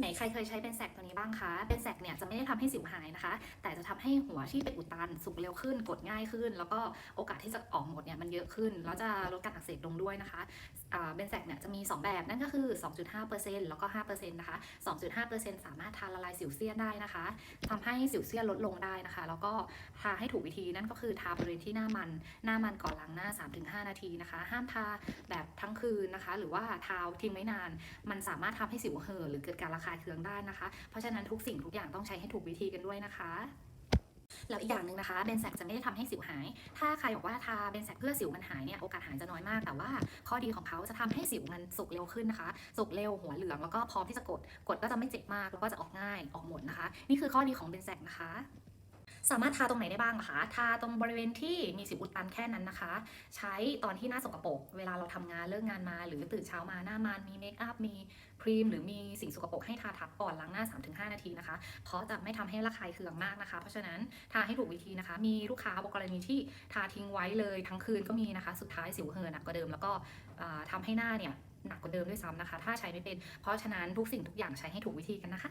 ไหนใครเคยใช้เป็นแสกตัวนี้บ้างคะเป็นแสกเนี่ยจะไม่ได้ทำให้สิวหายนะคะ แต่จะทำให้หัวที่เป็นอุดตันสุกเร็วขึ้นกดง่ายขึ้น แล้วก็โอกาสที่จะออกหมดเนี่ยมันเยอะขึ้นแล้วจะลดการอักเสบลงด้วยนะคะ เบนแซกเนี่ยจะมี 2 แบบนั่นก็คือ 2.5%แล้วก็ 5%นะคะ 2.5%สามารถทาละลายสิวเซียนได้นะคะทำให้สิวเซียนลดลงได้นะคะ แล้วก็ทาให้ถูกวิธีนั่นก็คือทาบริเวณที่หน้ามันหน้ามันก่อนล้างหน้า 3-5 นาทีนะคะ ห้ามทาแบบทั้งคืนนะคะ หรือว่าทาทิ้งไว้นาน มันสามารถทำให้สิวเห่อหรือเกิดการระคายเคืองได้นะคะ เพราะฉะนั้นทุกสิ่งทุกอย่างต้องใช้ให้ถูกวิธีกันด้วยนะคะ แล้วอีกอย่างหนึ่งนะคะเบนแซกจะไม่ได้ทำให้สิวหาย ถ้าใครบอกว่าทาเบนแซกเพื่อสิวมันหายเนี่ยโอกาสหายจะน้อยมาก แต่ว่าข้อดีของเขาจะทำให้สิวมันสุกเร็วขึ้นนะคะ สุกเร็วหัวเหลืองแล้วก็พร้อมที่จะกด กดก็จะไม่เจ็บมากแล้วก็จะออกง่ายออกหมดนะคะ นี่คือข้อดีของเบนแซกนะคะสามารถทาตรงไหนได้บ้างคะ ทาตรงบริเวณที่มีสิวอุดตันแค่นั้นนะคะ ใช้ตอนที่หน้าสกปรก เวลาเราทำงานเลิกงานมา หรือตื่นเช้ามาหน้ามันมีเมคอัพ มี ครีมหรือมีสิ่งสกปรกให้ทาทับก่อนล้างหน้า 3-5 นาทีนะคะ เพราะจะไม่ทำให้ระคายเคืองมากนะคะ เพราะฉะนั้นทาให้ถูกวิธีนะคะ มีลูกค้าบอกกรณีที่ทาทิ้งไว้เลยทั้งคืนก็มีนะคะ สุดท้ายสิวเห่อหนักกว่าเดิมแล้วก็ทำทำให้หน้าเนี่ยหนักกว่าเดิมด้วยซ้ำนะคะ ถ้าใช้ไม่เป็น เพราะฉะนั้นทุกสิ่งทุกอย่างใช้ให้ถูกวิธีกันนะคะ